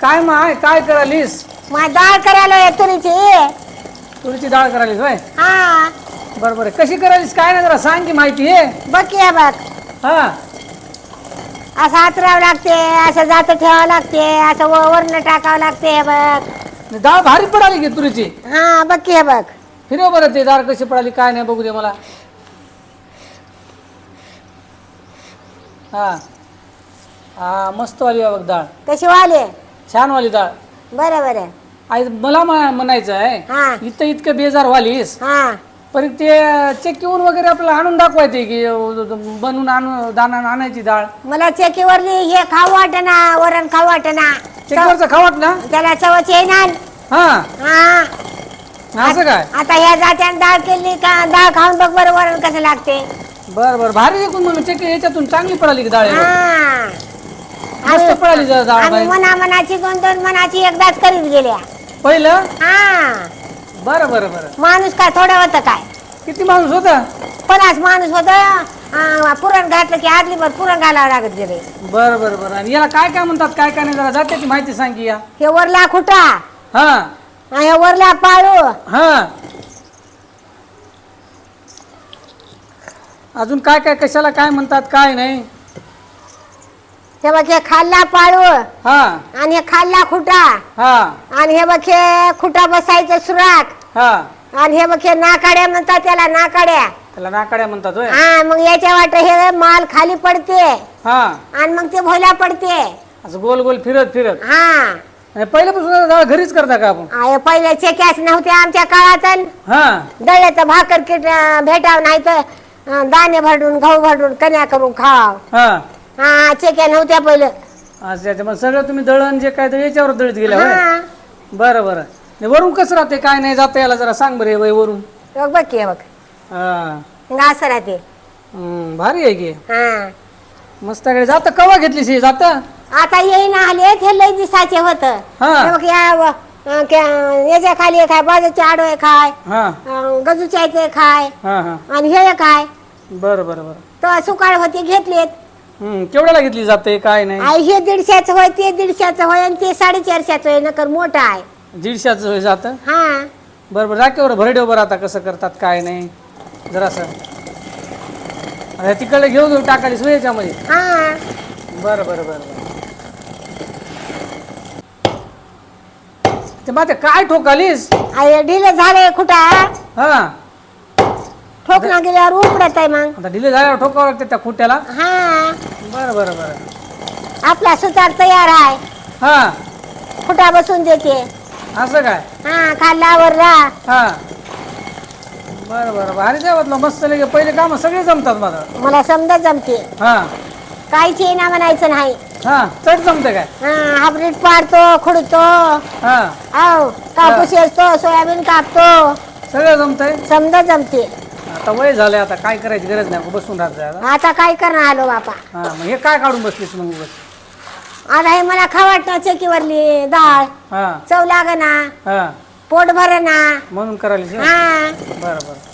काय माय काय करालीस मग डाळ करायला आहे तुरीची. तुरीची डाळ करालीस होय? हा. बरं बरं कशी करालीस काय नाही जरा सांग की माहिती आहे. बघ की हे बघ. हा. असं हातरावं लागते असं जात ठेवावं लागते असं व- वरनं टाकावं लागते हे बघ. डाळ भारी पडाली की तुरीची. हा बघ की हे बघ. फिरव बरं ते डाळ कशी पडाली काय नाही बघू दे मला. हा. हा मस्त वाली आहे बघ डाळ. कशी वाले छान वाली डाळ बरं बरं. आई मला म्ह- म्हणायचं आहे हा. इथं इतकं बेजार वालीस. हा. पण ते चक्कीहून वगैरे आपल्याला आणून दाखवायचे की अं, बनवून आणून दाना आणायची डाळ मला चेकीवरली हे खाऊ वाटना वरण खाऊ वाटना. चक्कीवरचं खावट ना त्याला चवच येईना हा. हा. असं काय? आता ह्या जात्यानं डाळ केली का डाळ खाऊन बघ बरं वरण कसं लागते. बर बर. भारी देखून मग चक्की याच्यातून चांगली पडाली की डाळ हा. मस्त आम्ही. मना मनाची दोन दोन मनाची एकदाच करीत गेल्या. पहिलं? हा. बरं बरं बरं. माणूस काय थोडं होतं काय? किती माणूस होता? पन्नास माणूस होत. पुरण घातलं की आदली भर पुरण घालावं लागत गेले. बरं बरं बरं. आणि याला काय काय म्हणतात काय काय नाही जरा जात्याची माहिती सांग की या. हे वरला खुटा. हा. आणि हे वरला पाळू. हा. अजून काय काय कशाला काय म्हणतात काय नाही. हे बघ हे खाल्ला पाळू हा. आणि हे खाल्ला खुटा. हा. आणि हे बघ हे खुटा बसायचं सुराख. हा. आणि हे बघ हे नाकाड्या म्हणतात त्याला नाकाड्या. त्याला नाकाड्या म्हणतात होय. हा मग याच्या वाट हे माल खाली पडते. हा. आणि मग ते भोल्या पडते. असं गोल गोल फिरत फिरत. हा. आणि पहिल्यापासून घरीच करता का आपण? आ, हे पहिले चेक्याच नव्हत्या आमच्या काळात हा. भाकर किट भेटाव नाही तर दाणे भरडून गहू भरडून कन्या करून खाव. हा. हा चेक्या नव्हत्या पहिलं. अच्छा अच्छा मग सगळं तुम्ही दळण जे काय ते याच्यावर दळत गेल्या होय? हा. बरं बरं. आणि वरून कसं राहते काय नाही जातं याला जरा सांग बरं हे वय वरून. बघ बघ की हे बघ. हा. मग असं राहते. हम्म, भारी आहे की. हा. मस्त कडे जातं कवा घेतलीस हे जातं? आता येईन आले हे लय दिसाचे होत. हा. या व- अं, क्या- याच्या खाली एक खाय बाजूचे आडवे खाय हा. अं, गजूच्या इथे खाय हा हा. आणि हे एक खाय बरं बरं बरं. तर सुकाळ होते घेतलेत. हम्म, केवढ्याला घेतली जाते? काय नाही. आई हे दीडशेचं होय ते दीडशेचं होय आणि ते साडेचारशेचं होय नकर मोठं आहे. दीडशेचं होय जातं? हा. बरं बरं राखेवर भरडेव बरं आता कसं करतात काय नाही. जरासं आता तिकडे घेऊन टाकालीस होय याच्यामध्ये. हा. बरं बरं बरं बरं. ते माते काय ठोकालीस आई ढिलं झालंय कुठं? हा. ठोकला गेल्यावर उपडत आहे मग. आता डिले झाल्यावर ठोकावं लागते त्या खुट्याला. हा. बरं बरं बरं. आपला सुतार तयार आहे. हा. खुटा बसून देते. असं काय? हा खाल्ल्यावर राहा हा. बरं बरं भारी जेवतलं मस्त लगे. पहिले कामं सगळे जमतात मला. मला समजा जमते. हा. काहीच येईना म्हणायचं नाही. हा. चढ जमते काय? हा हाबरीट पाडतो खुडतो. हा. आव कापूस येतो सोयाबीन कापतो. सगळं जमतंय? समजा जमते. आता वय झालंय आता काय करायची गरज नाही बसून राहत जायला आता काय करणार आलो बापा? हा मग हे काय काढून बसलीस मग बस आता हे मला खावाटणं चेकीवरली डाळ हा. चव लागना. हा. पोट भरणा म्हणून करायला हा. बरं बरं.